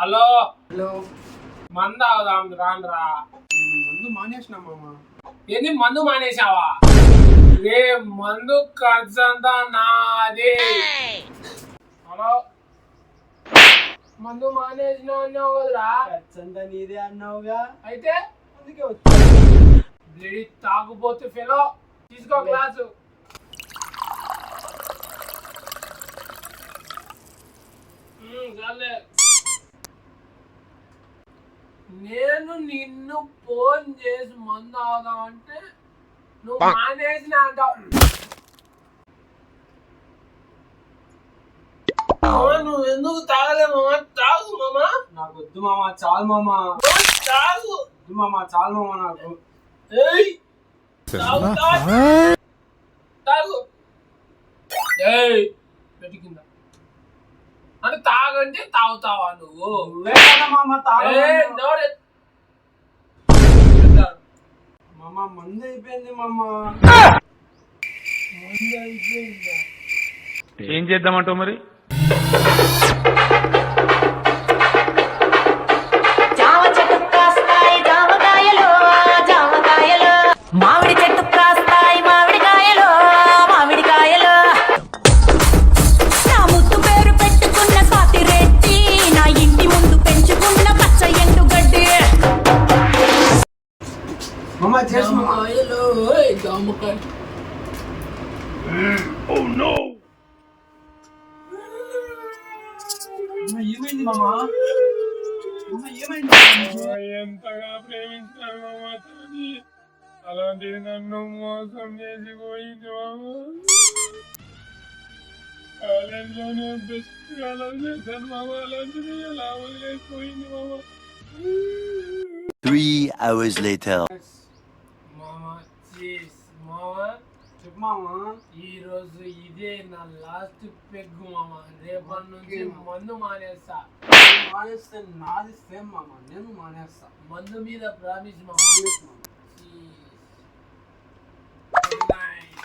Hello. Hello. మంద అవుదాం నేను మందు మానేసిన మామ. ఏంది మందు మానేశావా? రే మందు ఖర్చు అంతా నాది. హలో. మందు మానేసిన అన్నావు కదరా. నీదే అన్నావుగా? అయితే అందుకే వచ్చా. తాగుపోతే ఫెలో. తీసుకో క్లాసు ఉమ్, చాలే. నేను నిన్ను ఫోన్ చేసి మందు అవుదామంటే నువ్వు మానేసిన అంటావు నువ్వు ఎందుకు తాగలే మామ? తాగు మామ. నాకు వద్దు మామ చాలు మామ. తాగు. వద్దు మామ చాలు మామ నాకు. ఏయ్ తాగు తాగు తాగు. ఏయ్ పెట్టి అంటే తాగంటే తాగుతావా నువ్వు? మామ మందు అయిపోయింది మామ ముందు అయిపోయిందా? ఏం చేద్దామంటావు మరి? మామ చేసి మామ జామకాయలు ఏయ్, జామకాయ మామ, ఏమైంది మామ మామ, ఏమైంది మామ? ఎంతగా ప్రేమించాను మామ తోని. అలాంటిది నన్ను మోసం చేసి పోయింది మామ కాలేజీలోనే బెస్ట్ కాలం చేశాను మామ అలాంటిది ఎలా వదిలేసిపోయింది మామ Three hours later. మామ చెప్పు ఈ రోజు ఇదే నా లాస్ట్ పెగ్గు మామ రేపటి నుంచి మందు మానేస్తా. మానేస్తే నాది సేమ్ మామ నేను మానేస్తా. మందు మీద ప్రామిస్ మామ. గుడ్ నైట్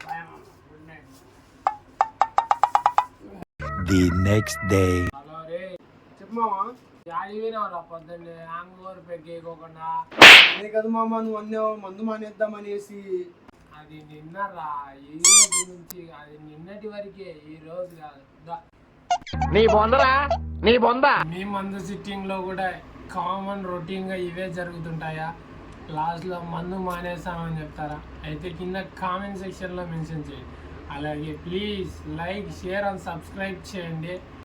బాయ్ మామ good night The next day. Hello రే. చెప్పు మామ యాడి పోయినావురా పొద్దున్నే? హ్యాంగ్ ఓవర్ పెగ్గేయకోకుండా అదే కదా మామ నువ్వు అన్నావు మందు మానేద్దాం అనేసి అది నిన్నరా ఈ రోజు నుంచి అది నిన్నటి వరకే ఈ రోజు కాదు. నీ బొందరా నీ బొంద. మీ మందు సిట్టింగ్లో కూడా కామన్ రొటీన్గా ఇవే జరుగుతుంటాయా? లాస్ట్లో మందు మానేస్తామని చెప్తారా? అయితే కింద కామెంట్ సెక్షన్లో మెన్షన్ చేయండి. అలాగే please like share and subscribe చేయండి.